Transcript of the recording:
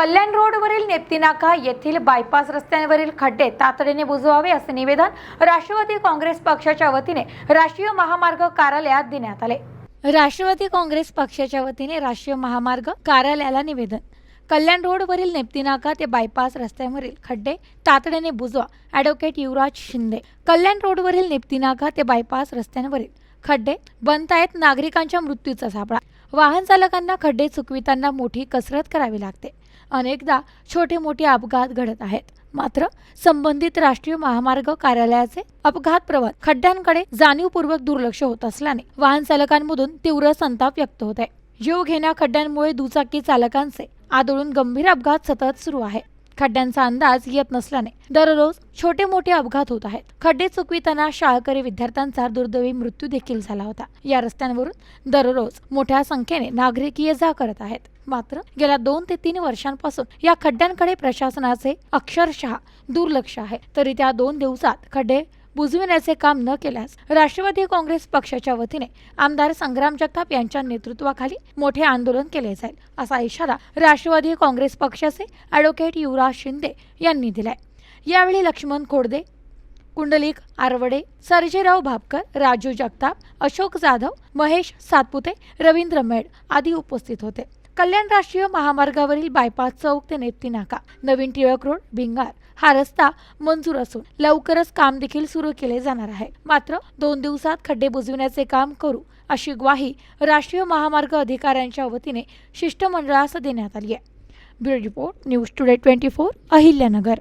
कल्याण रोडवरील नेप्तीनाका येथील बायपास रस्त्यांवरील खड्डे तातडीने बुजवावे असे निवेदन राष्ट्रवादी काँग्रेस पक्षाच्या वतीने राष्ट्रीय महामार्ग कार्यालयात देण्यात आले. राष्ट्रवादी काँग्रेस पक्षाच्या वतीने राष्ट्रीय महामार्ग कार्यालयाला निवेदन. कल्याण रोडवरील नेप्तीनाका ते बायपास रस्त्यावरील खड्डे तातडीने बुजवा. ॲडव्होकेट युवराज शिंदे. कल्याण रोडवरील नेप्तीनाका ते बायपास रस्त्यांवरील खड्डे बनतायत नागरिकांच्या मृत्यूचा सापळा वाहन चालकांना खड्डे चुकविताना मोठी कसरत करावी लागते. अनेकदा छोटे मोठे अपघात घडत आहेत. मात्र संबंधित राष्ट्रीय महामार्ग कार्यालयाचे अपघात प्रवण खड्ड्यांकडे जाणीवपूर्वक दुर्लक्ष होत असल्याने वाहन चालकांमधून तीव्र संताप व्यक्त होत आहे जीव घेण्या खड्ड्यांमुळे दुचाकी चालकांचे आदळून गंभीर अपघात सतत सुरू आहे. खड्ड्यांचा अंदाज येत नसल्याने दररोज छोटे मोठे अपघात होत आहेत. खड्डे चुकविताना शाळकरी विद्यार्थ्यांचा दुर्दैवी मृत्यू देखील झाला होता. या रस्त्यांवरून दररोज मोठ्या संख्येने नागरिक ये जा करत आहेत. मात्र गेल्या दोन ते तीन वर्षांपासून या खड्ड्यांकडे प्रशासनाचे अक्षरशः दुर्लक्ष आहे. तरी त्या दोन दिवसात खड्डे बुजविण्याचे काम न केल्यास राष्ट्रवादी काँग्रेस पक्षाच्या वतीने आमदार संग्राम जगताप यांच्या नेतृत्वाखाली मोठे आंदोलन केले जाईल असा इशारा राष्ट्रवादी काँग्रेस पक्षाचे अॅडव्होकेट युवराज शिंदे यांनी दिलाय. यावेळी लक्ष्मण खोडदे कुंडलिक आरवडे सर्जेराव भापकर राजू जगताप अशोक जाधव महेश सातपुते रवींद्र मेड आदी उपस्थित होते. कल्याण राष्ट्रीय महामार्गावरील बायपास चौक ते नेप्ती नाका नवीन टिळक रोड भिंगार. हा रस्ता मंजूर असून लवकरच काम देखील सुरू केले जाणार आहे. मात्र दोन दिवसात खड्डे बुजविण्याचे काम करू अशी ग्वाही राष्ट्रीय महामार्ग अधिकाऱ्यांच्या वतीने शिष्टमंडळास देण्यात आली आहे. Bureau report news today twenty four Ahilyanagar.